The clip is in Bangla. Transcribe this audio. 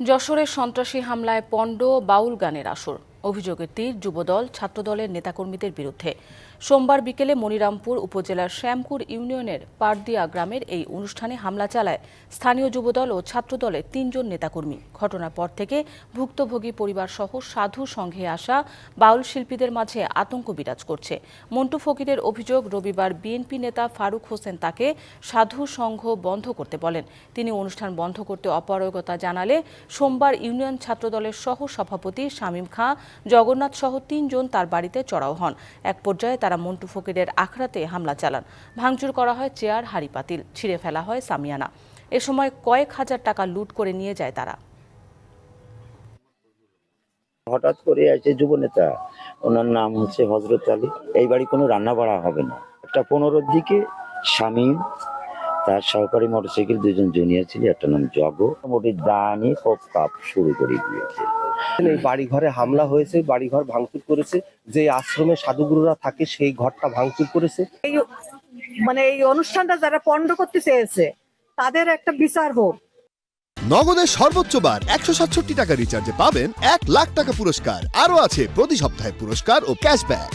যশোরের সন্ত্রাসী হামলায় পণ্ড বাউল গানের আসর। অভিযোগের তীর যুবদল ছাত্রদলের নেতাকর্মীদের বিরুদ্ধে। সোমবার বিকেলে মনিরামপুর উপজেলার শ্যামপুর ইউনিয়নের পারদিয়া গ্রামের এই অনুষ্ঠানে হামলা চালায় স্থানীয় যুবদল ও ছাত্রদলের তিনজন নেতাকর্মী। ঘটনার পর থেকে ভুক্তভোগী পরিবার সহ সাধু সংঘে আসা বাউল শিল্পীদের মাঝে আতঙ্ক বিরাজ করছে। মন্টু ফকিরের অভিযোগ, রবিবার বিএনপি নেতা ফারুক হোসেন তাকে সাধু সংঘ বন্ধ করতে বলেন। তিনি অনুষ্ঠান বন্ধ করতে অপারগতা জানালে সোমবার ইউনিয়ন ছাত্রদলের সহ সভাপতি শামীম খাঁ জগন্নাথ সহ তিনজন তার বাড়িতে চড়াও হন। এক পর্যায়ে তারা মন্টু ফকিরের আখড়াতে হামলা চালান। ভাঙচুর করা হয় চেয়ার, হাড়ি পাতিল, ছিঁড়ে ফেলা হয় সামিয়ানা। এ সময় কয়েক হাজার টাকা লুট করে নিয়ে যায় তারা। হঠাৎ করে আছে যুব নেতা, ওনার নাম হচ্ছে হজরত আলী, এই বাড়ি কোনো রান্না বাড়া হবে না। একটা পনেরোর দিকে শামীম তার সহকারী মোটরসাইকেল, দুজন জুনিয়র ছিল, একটা নাম জগ। মোটামুটি দা নিয়ে কপ কাপ শুরু করে দিয়েছে। এই বাড়ি ঘরে হামলা হয়েছে বাড়ি ঘর ভাঙচুর করেছে যে আশ্রমে সাধুগুরুরা থাকে সেই ঘরটা ভাঙচুর করেছে। এই মানে এই অনুষ্ঠানটা যারা পণ্ড করতে চেয়েছে তাদের একটা বিচার হোক। নগদের সর্বোচ্চ বার একশো সাতষট্টি টাকা রিচার্জে পাবেন এক লাখ টাকা পুরস্কার। আরও আছে প্রতি সপ্তাহে পুরস্কার ও ক্যাশব্যাক